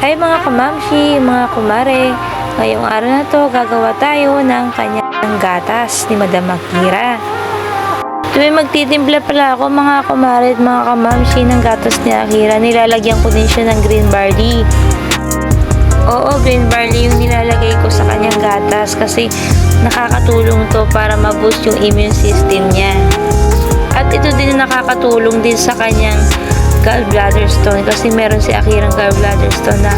Hi mga kamamshi, mga kumare. Ngayong araw na to, gagawa tayo ng kanyang gatas ni Madam Akira. Tuwing magtitimpla pala ako mga kumare at mga kamamshi ng gatas ni Akira, nilalagyan ko din siya ng green barley. Oo, green barley yung nilalagay ko sa kanyang gatas kasi nakakatulong to para ma-boost yung immune system niya. At ito din nakakatulong din sa kanyang gallbladder stone kasi meron si Akirang gallbladder stone na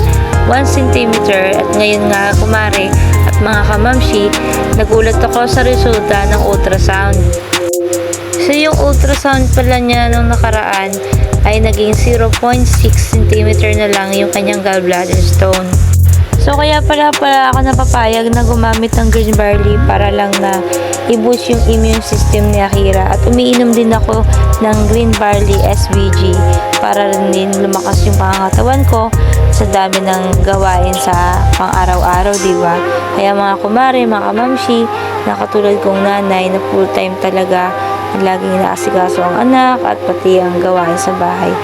1 cm at ngayon nga kumare at mga kamamshi nagulat ako sa resulta ng ultrasound. So yung ultrasound pala niya nung nakaraan ay naging 0.6 cm na lang yung kanyang gallbladder stone. So kaya pala pala ako napapayag na gumamit ng green barley para lang na i-boost yung immune system ni Akira at umiinom din ako ng green barley SVG para rin din lumakas yung pangangatawan ko sa dami ng gawain sa pang-araw-araw, di ba? Kaya mga kumare, mga kamamshi, na katulad kong nanay na full time talaga laging inaasikaso ang anak at pati ang gawain sa bahay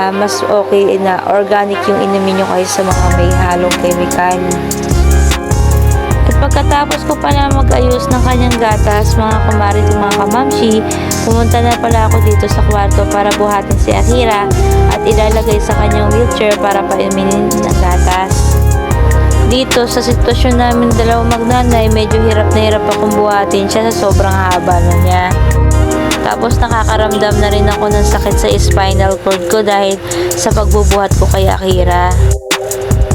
ah, mas okay na organic yung inumin nyo kaysa sa mga may halong chemical. At pagkatapos ko pala mag-ayos ng kanyang gatas, mga kumarit at mga kamamshi, pumunta na pala ako dito sa kwarto para buhatin si Akira at ilalagay sa kanyang wheelchair para paiminin ng gatas. Dito sa sitwasyon namin dalawang magnanay, medyo hirap na hirap akong buhatin siya sa sobrang haba na niya. Tapos nakakaramdam na rin ako ng sakit sa spinal cord ko dahil sa pagbubuhat ko kay Akira.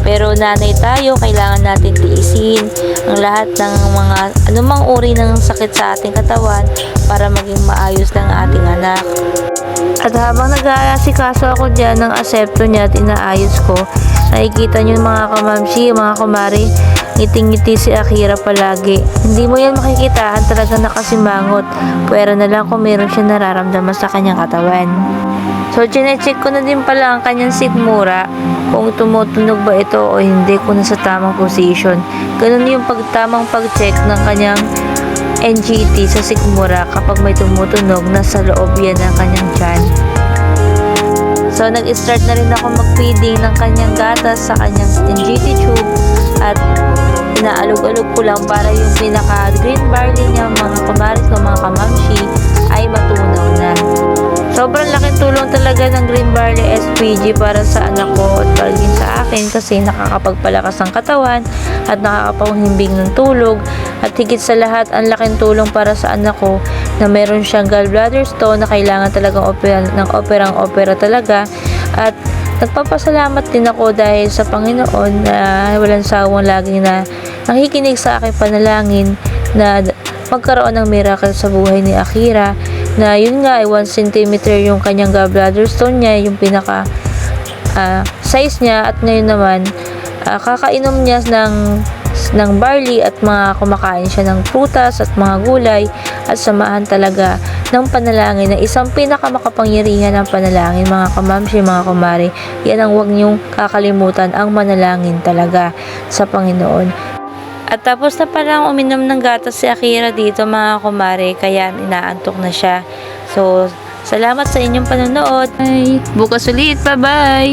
Pero nanay tayo, kailangan natin tiisin ang lahat ng mga anumang uri ng sakit sa ating katawan para maging maayos ng ating anak. At habang nag-aasikaso ako dyan ng asepto niya at inaayos ko, nakikita niyo mga kamamshi, mga kumari, ngiting-ngiti si Akira palagi. Hindi mo yan makikitaan talaga nakasimangot. Pwera na lang kung meron siya nararamdaman sa kanyang katawan. So, chinecheck ko na din pala ang kanyang sigmura kung tumutunog ba ito o hindi kung nasa tamang position. Ganun yung pagtamang pag-check ng kanyang NGT sa sigmura kapag may tumutunog nasa loob yan ng kanyang tiyan. So, nag-start na rin ako mag-feeding ng kanyang gatas sa kanyang NGT tube at inaalog-alog ko lang para yung pinaka-green barley niya, mga kumarit ko, mga kamamshi, ay matunaw na. Sobrang laking tulong talaga ng green barley SPG para sa anak ko at palaging sa akin kasi nakakapagpalakas ng katawan at nakakapanghimbing ng tulog. At higit sa lahat ang laking tulong para sa anak ko na meron siyang gallbladder stone na kailangan talagang opera, ng operang opera talaga. At nagpapasalamat din ako dahil sa Panginoon na walang sawang laging na nakikinig sa aking panalangin na magkaroon ng miracle sa buhay ni Akira na yun nga ay 1 cm yung kanyang gallbladder stone niya yung pinaka ah, size niya. At ngayon naman ah, kakainom niya ng ng barley at mga kumakain siya ng prutas at mga gulay. At samahan talaga ng panalangin na isang pinakamakapangyarihan ng panalangin mga kamamshi, mga kumari yan ang huwag niyong kakalimutan ang manalangin talaga sa Panginoon at tapos na palang uminom ng gatas si Akira dito mga kumare, kaya inaantok na siya. So, salamat sa inyong panonood. Bye! Bukas ulit, bye-bye!